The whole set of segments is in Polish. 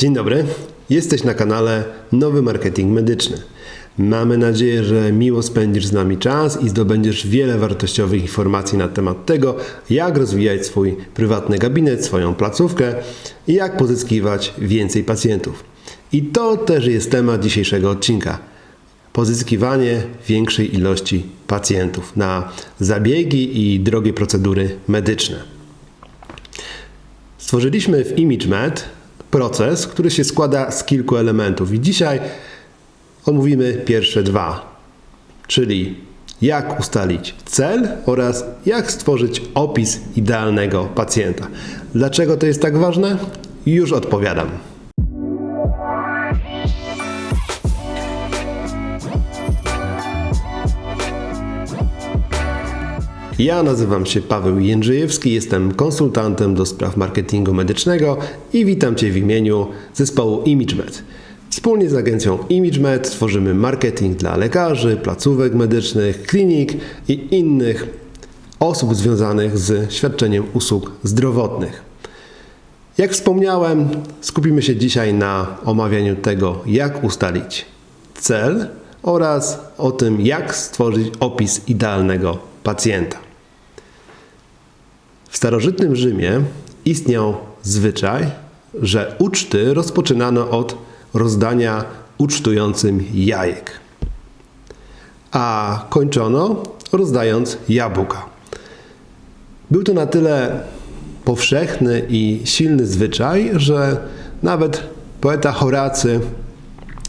Dzień dobry, jesteś na kanale Nowy Marketing Medyczny. Mamy nadzieję, że miło spędzisz z nami czas i zdobędziesz wiele wartościowych informacji na temat tego, jak rozwijać swój prywatny gabinet, swoją placówkę i jak pozyskiwać więcej pacjentów. I to też jest temat dzisiejszego odcinka. Pozyskiwanie większej ilości pacjentów na zabiegi i drogie procedury medyczne. Stworzyliśmy w ImageMed proces, który się składa z kilku elementów i dzisiaj omówimy pierwsze dwa, czyli jak ustalić cel oraz jak stworzyć opis idealnego pacjenta. Dlaczego to jest tak ważne? Już odpowiadam. Ja nazywam się Paweł Jędrzejewski, jestem konsultantem do spraw marketingu medycznego i witam Cię w imieniu zespołu ImageMed. Wspólnie z agencją ImageMed tworzymy marketing dla lekarzy, placówek medycznych, klinik i innych osób związanych z świadczeniem usług zdrowotnych. Jak wspomniałem, skupimy się dzisiaj na omawianiu tego, jak ustalić cel oraz o tym, jak stworzyć opis idealnego pacjenta. W starożytnym Rzymie istniał zwyczaj, że uczty rozpoczynano od rozdania ucztującym jajek, a kończono rozdając jabłka. Był to na tyle powszechny i silny zwyczaj, że nawet poeta Horacy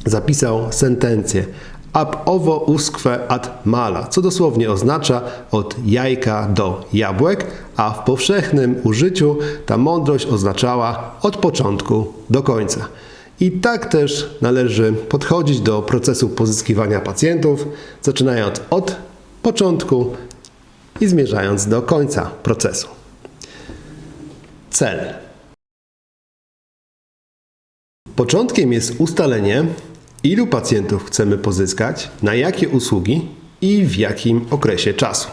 zapisał sentencję ab ovo usque ad mala, co dosłownie oznacza od jajka do jabłek, a w powszechnym użyciu ta mądrość oznaczała od początku do końca. I tak też należy podchodzić do procesu pozyskiwania pacjentów, zaczynając od początku i zmierzając do końca procesu. Cel. Początkiem jest ustalenie, ilu pacjentów chcemy pozyskać, na jakie usługi i w jakim okresie czasu.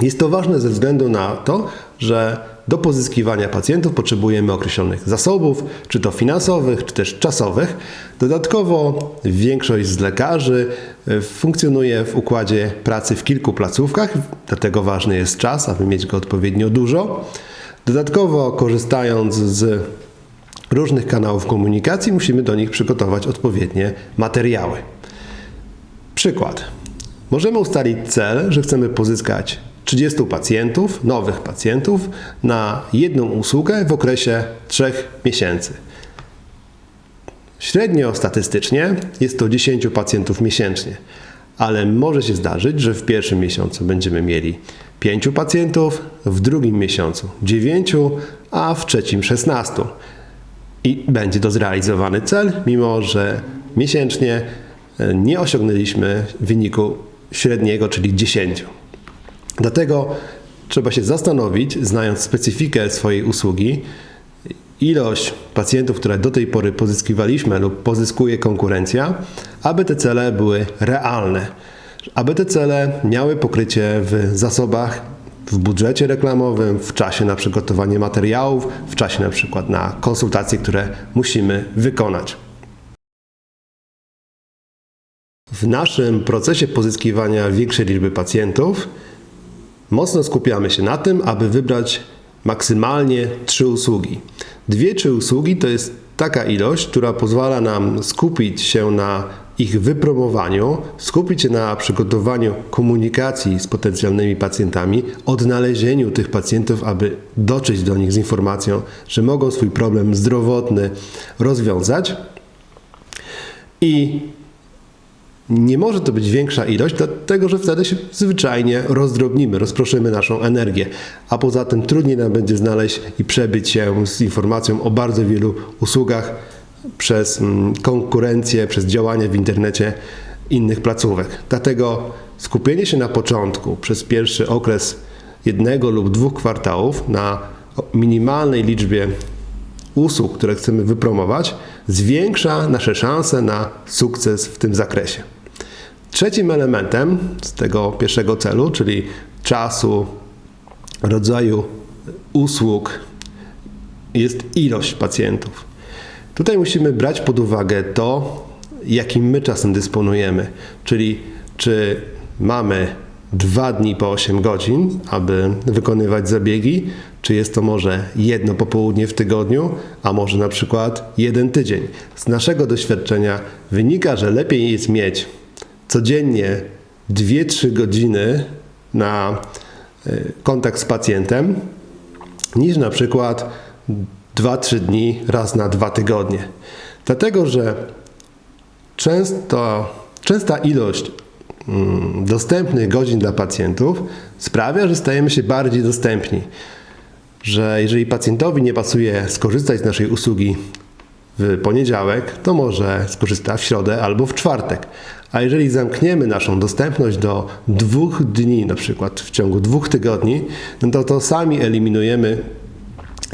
Jest to ważne ze względu na to, że do pozyskiwania pacjentów potrzebujemy określonych zasobów, czy to finansowych, czy też czasowych. Dodatkowo większość z lekarzy e, funkcjonuje w układzie pracy w kilku placówkach, dlatego ważny jest czas, aby mieć go odpowiednio dużo. Dodatkowo korzystając z różnych kanałów komunikacji, musimy do nich przygotować odpowiednie materiały. Przykład. Możemy ustalić cel, że chcemy pozyskać 30 pacjentów, nowych pacjentów na jedną usługę w okresie 3 miesięcy. Średnio statystycznie jest to 10 pacjentów miesięcznie, ale może się zdarzyć, że w pierwszym miesiącu będziemy mieli 5 pacjentów, w drugim miesiącu 9, a w trzecim 16 i będzie to zrealizowany cel, mimo że miesięcznie e, nie osiągnęliśmy wyniku średniego, czyli 10. Dlatego trzeba się zastanowić, znając specyfikę swojej usługi, ilość pacjentów, które do tej pory pozyskiwaliśmy lub pozyskuje konkurencja, aby te cele były realne, aby te cele miały pokrycie w zasobach w budżecie reklamowym, w czasie na przygotowanie materiałów, w czasie na przykład na konsultacje, które musimy wykonać. W naszym procesie pozyskiwania większej liczby pacjentów mocno skupiamy się na tym, aby wybrać maksymalnie trzy usługi. Dwie, trzy usługi to jest taka ilość, która pozwala nam skupić się na ich wypromowaniu, skupić się na przygotowaniu komunikacji z potencjalnymi pacjentami, odnalezieniu tych pacjentów, aby dotrzeć do nich z informacją, że mogą swój problem zdrowotny rozwiązać. I nie może to być większa ilość, dlatego że wtedy się zwyczajnie rozdrobnimy, rozproszymy naszą energię, a poza tym trudniej nam będzie znaleźć i przebyć się z informacją o bardzo wielu usługach przez mm, konkurencję, przez działanie w internecie innych placówek. Dlatego skupienie się na początku przez pierwszy okres jednego lub dwóch kwartałów na minimalnej liczbie usług, które chcemy wypromować, zwiększa nasze szanse na sukces w tym zakresie. Trzecim elementem z tego pierwszego celu, czyli czasu, rodzaju usług, jest ilość pacjentów. Tutaj musimy brać pod uwagę to, jakim my czasem dysponujemy, czyli czy mamy dwa dni po 8 godzin, aby wykonywać zabiegi, czy jest to może jedno popołudnie w tygodniu, a może na przykład jeden tydzień. Z naszego doświadczenia wynika, że lepiej jest mieć codziennie 2-3 godziny na y, kontakt z pacjentem, niż na przykład 2-3 dni raz na dwa tygodnie. Dlatego, że często, częsta ilość mm, dostępnych godzin dla pacjentów sprawia, że stajemy się bardziej dostępni. Że jeżeli pacjentowi nie pasuje skorzystać z naszej usługi w poniedziałek, to może skorzysta w środę albo w czwartek. A jeżeli zamkniemy naszą dostępność do dwóch dni, na przykład w ciągu dwóch tygodni, no to to sami eliminujemy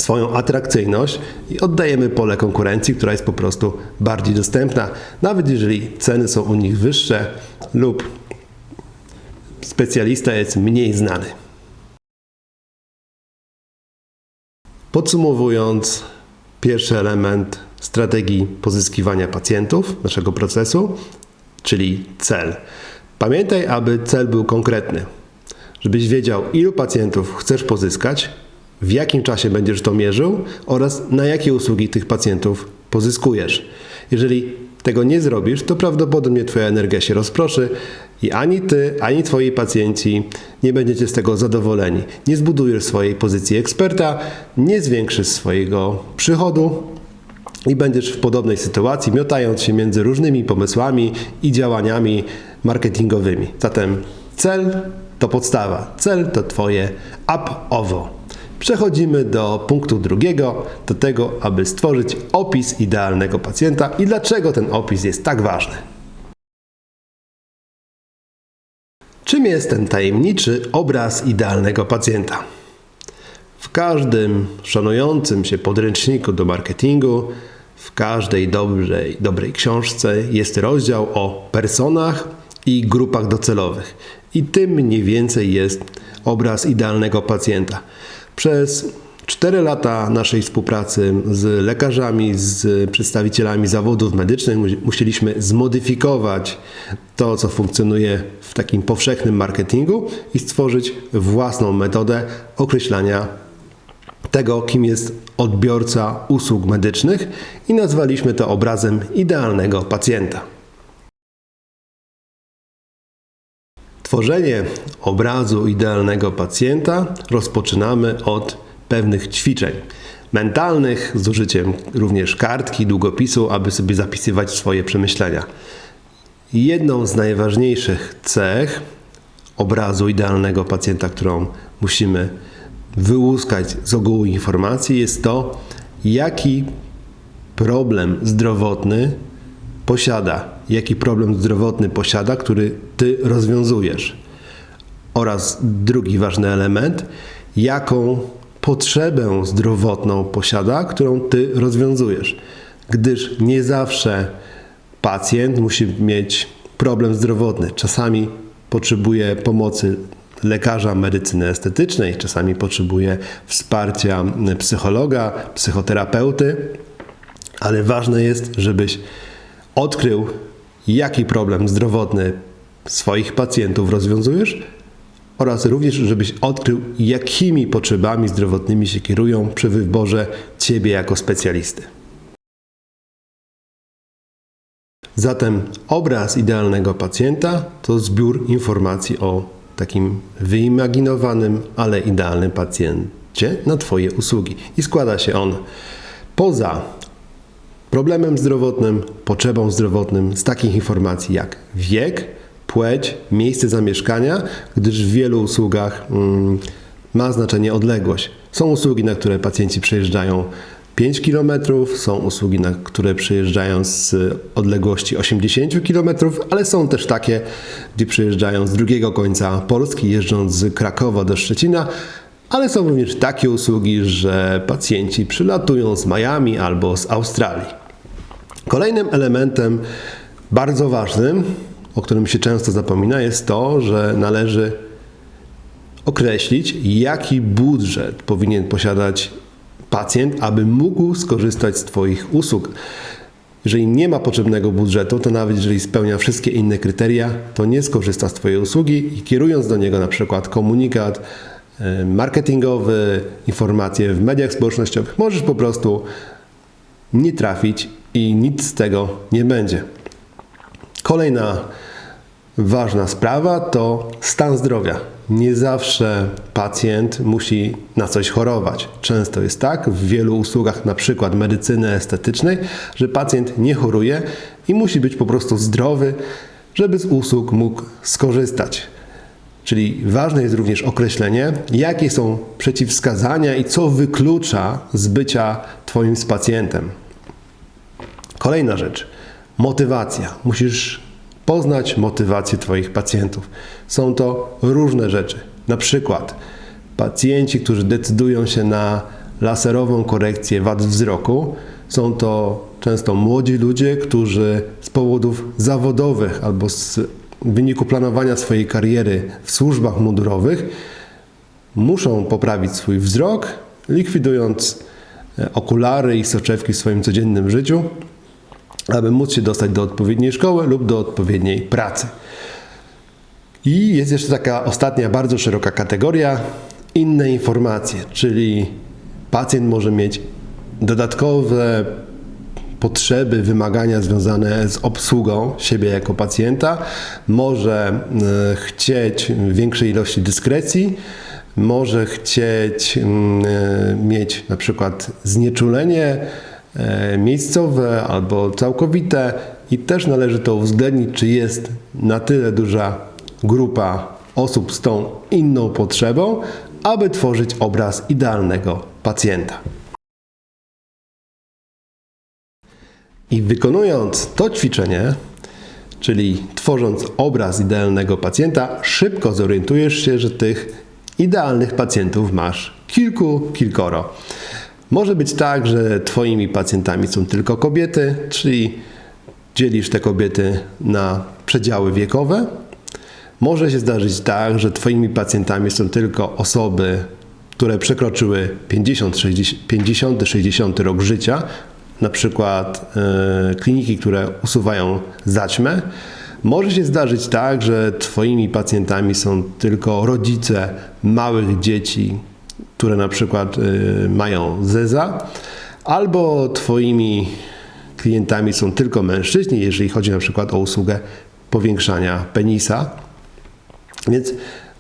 swoją atrakcyjność i oddajemy pole konkurencji, która jest po prostu bardziej dostępna, nawet jeżeli ceny są u nich wyższe lub specjalista jest mniej znany. Podsumowując, pierwszy element strategii pozyskiwania pacjentów naszego procesu, czyli cel. Pamiętaj, aby cel był konkretny, żebyś wiedział, ilu pacjentów chcesz pozyskać, w jakim czasie będziesz to mierzył oraz na jakie usługi tych pacjentów pozyskujesz. Jeżeli tego nie zrobisz, to prawdopodobnie Twoja energia się rozproszy i ani Ty, ani Twoi pacjenci nie będziecie z tego zadowoleni. Nie zbudujesz swojej pozycji eksperta, nie zwiększysz swojego przychodu i będziesz w podobnej sytuacji, miotając się między różnymi pomysłami i działaniami marketingowymi. Zatem cel to podstawa, cel to Twoje up-owo. Przechodzimy do punktu drugiego, do tego, aby stworzyć opis idealnego pacjenta i dlaczego ten opis jest tak ważny. Czym jest ten tajemniczy obraz idealnego pacjenta? W każdym szanującym się podręczniku do marketingu, w każdej dobrej, dobrej książce jest rozdział o personach i grupach docelowych. I tym mniej więcej jest obraz idealnego pacjenta. Przez 4 lata naszej współpracy z lekarzami, z przedstawicielami zawodów medycznych musieliśmy zmodyfikować to, co funkcjonuje w takim powszechnym marketingu i stworzyć własną metodę określania tego, kim jest odbiorca usług medycznych i nazwaliśmy to obrazem idealnego pacjenta. Tworzenie obrazu idealnego pacjenta rozpoczynamy od pewnych ćwiczeń mentalnych, z użyciem również kartki, długopisu, aby sobie zapisywać swoje przemyślenia. Jedną z najważniejszych cech obrazu idealnego pacjenta, którą musimy wyłuskać z ogółu informacji, jest to, jaki problem zdrowotny posiada, jaki problem zdrowotny posiada, który ty rozwiązujesz. Oraz drugi ważny element, jaką potrzebę zdrowotną posiada, którą ty rozwiązujesz. Gdyż nie zawsze pacjent musi mieć problem zdrowotny. Czasami potrzebuje pomocy lekarza medycyny estetycznej, czasami potrzebuje wsparcia psychologa, psychoterapeuty, ale ważne jest, żebyś odkrył, jaki problem zdrowotny swoich pacjentów rozwiązujesz oraz również, żebyś odkrył, jakimi potrzebami zdrowotnymi się kierują przy wyborze Ciebie jako specjalisty. Zatem obraz idealnego pacjenta to zbiór informacji o takim wyimaginowanym, ale idealnym pacjencie na Twoje usługi. I składa się on poza problemem zdrowotnym, potrzebą zdrowotnym z takich informacji jak wiek, płeć, miejsce zamieszkania, gdyż w wielu usługach mm, ma znaczenie odległość. Są usługi, na które pacjenci przejeżdżają 5 km, są usługi, na które przyjeżdżają z odległości 80 km, ale są też takie, gdzie przyjeżdżają z drugiego końca Polski, jeżdżąc z Krakowa do Szczecina, ale są również takie usługi, że pacjenci przylatują z Miami albo z Australii. Kolejnym elementem bardzo ważnym, o którym się często zapomina, jest to, że należy określić, jaki budżet powinien posiadać pacjent, aby mógł skorzystać z Twoich usług. Jeżeli nie ma potrzebnego budżetu, to nawet jeżeli spełnia wszystkie inne kryteria, to nie skorzysta z Twojej usługi i kierując do niego na przykład komunikat e, marketingowy, informacje w mediach społecznościowych, możesz po prostu nie trafić i nic z tego nie będzie. Kolejna ważna sprawa to stan zdrowia. Nie zawsze pacjent musi na coś chorować. Często jest tak w wielu usługach, na przykład medycyny estetycznej, że pacjent nie choruje i musi być po prostu zdrowy, żeby z usług mógł skorzystać. Czyli ważne jest również określenie, jakie są przeciwwskazania i co wyklucza z bycia Twoim z pacjentem. Kolejna rzecz. Motywacja. Musisz poznać motywację Twoich pacjentów. Są to różne rzeczy. Na przykład pacjenci, którzy decydują się na laserową korekcję wad wzroku, są to często młodzi ludzie, którzy z powodów zawodowych albo z wyniku planowania swojej kariery w służbach mundurowych muszą poprawić swój wzrok, likwidując e, okulary i soczewki w swoim codziennym życiu, aby móc się dostać do odpowiedniej szkoły lub do odpowiedniej pracy. I jest jeszcze taka ostatnia, bardzo szeroka kategoria inne informacje, czyli pacjent może mieć dodatkowe potrzeby, wymagania związane z obsługą siebie jako pacjenta, może e, chcieć większej ilości dyskrecji, może chcieć mm, e, mieć na przykład znieczulenie miejscowe albo całkowite i też należy to uwzględnić, czy jest na tyle duża grupa osób z tą inną potrzebą, aby tworzyć obraz idealnego pacjenta. I wykonując to ćwiczenie, czyli tworząc obraz idealnego pacjenta, szybko zorientujesz się, że tych idealnych pacjentów masz kilku, kilkoro. Może być tak, że Twoimi pacjentami są tylko kobiety, czyli dzielisz te kobiety na przedziały wiekowe. Może się zdarzyć tak, że Twoimi pacjentami są tylko osoby, które przekroczyły 50-60 rok życia, na przykład e, kliniki, które usuwają zaćmę. Może się zdarzyć tak, że Twoimi pacjentami są tylko rodzice małych dzieci, które na przykład e, mają zeza, albo Twoimi klientami są tylko mężczyźni, jeżeli chodzi na przykład o usługę powiększania penisa. Więc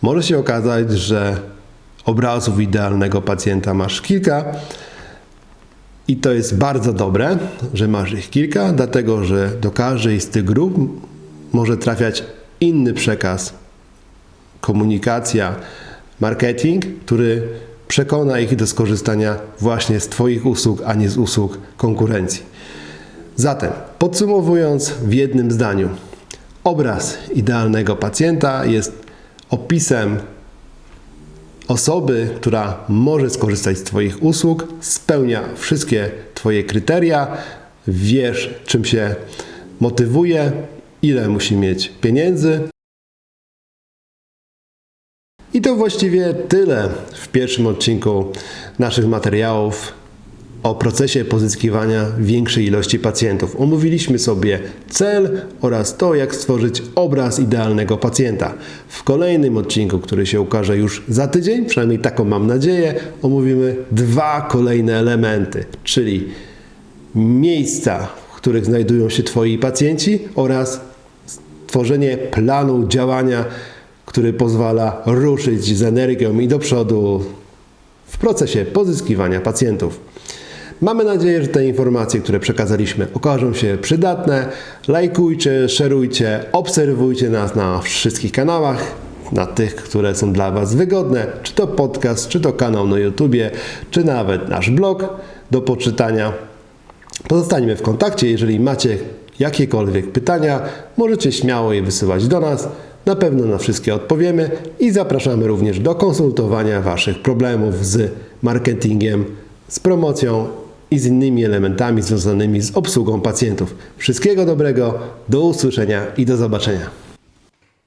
może się okazać, że obrazów idealnego pacjenta masz kilka, i to jest bardzo dobre, że masz ich kilka, dlatego że do każdej z tych grup może trafiać inny przekaz, komunikacja, marketing, który przekona ich do skorzystania właśnie z Twoich usług, a nie z usług konkurencji. Zatem, podsumowując w jednym zdaniu, obraz idealnego pacjenta jest opisem osoby, która może skorzystać z Twoich usług, spełnia wszystkie Twoje kryteria, wiesz, czym się motywuje, ile musi mieć pieniędzy. I to właściwie tyle w pierwszym odcinku naszych materiałów o procesie pozyskiwania większej ilości pacjentów. Omówiliśmy sobie cel oraz to, jak stworzyć obraz idealnego pacjenta. W kolejnym odcinku, który się ukaże już za tydzień, przynajmniej taką mam nadzieję, omówimy dwa kolejne elementy, czyli miejsca, w których znajdują się Twoi pacjenci oraz stworzenie planu działania, który pozwala ruszyć z energią i do przodu w procesie pozyskiwania pacjentów. Mamy nadzieję, że te informacje, które przekazaliśmy, okażą się przydatne. Lajkujcie, szerujcie, obserwujcie nas na wszystkich kanałach, na tych, które są dla Was wygodne, czy to podcast, czy to kanał na YouTubie, czy nawet nasz blog do poczytania. Pozostańmy w kontakcie, jeżeli macie jakiekolwiek pytania, możecie śmiało je wysyłać do nas. Na pewno na wszystkie odpowiemy i zapraszamy również do konsultowania Waszych problemów z marketingiem, z promocją i z innymi elementami związanymi z obsługą pacjentów. Wszystkiego dobrego, do usłyszenia i do zobaczenia.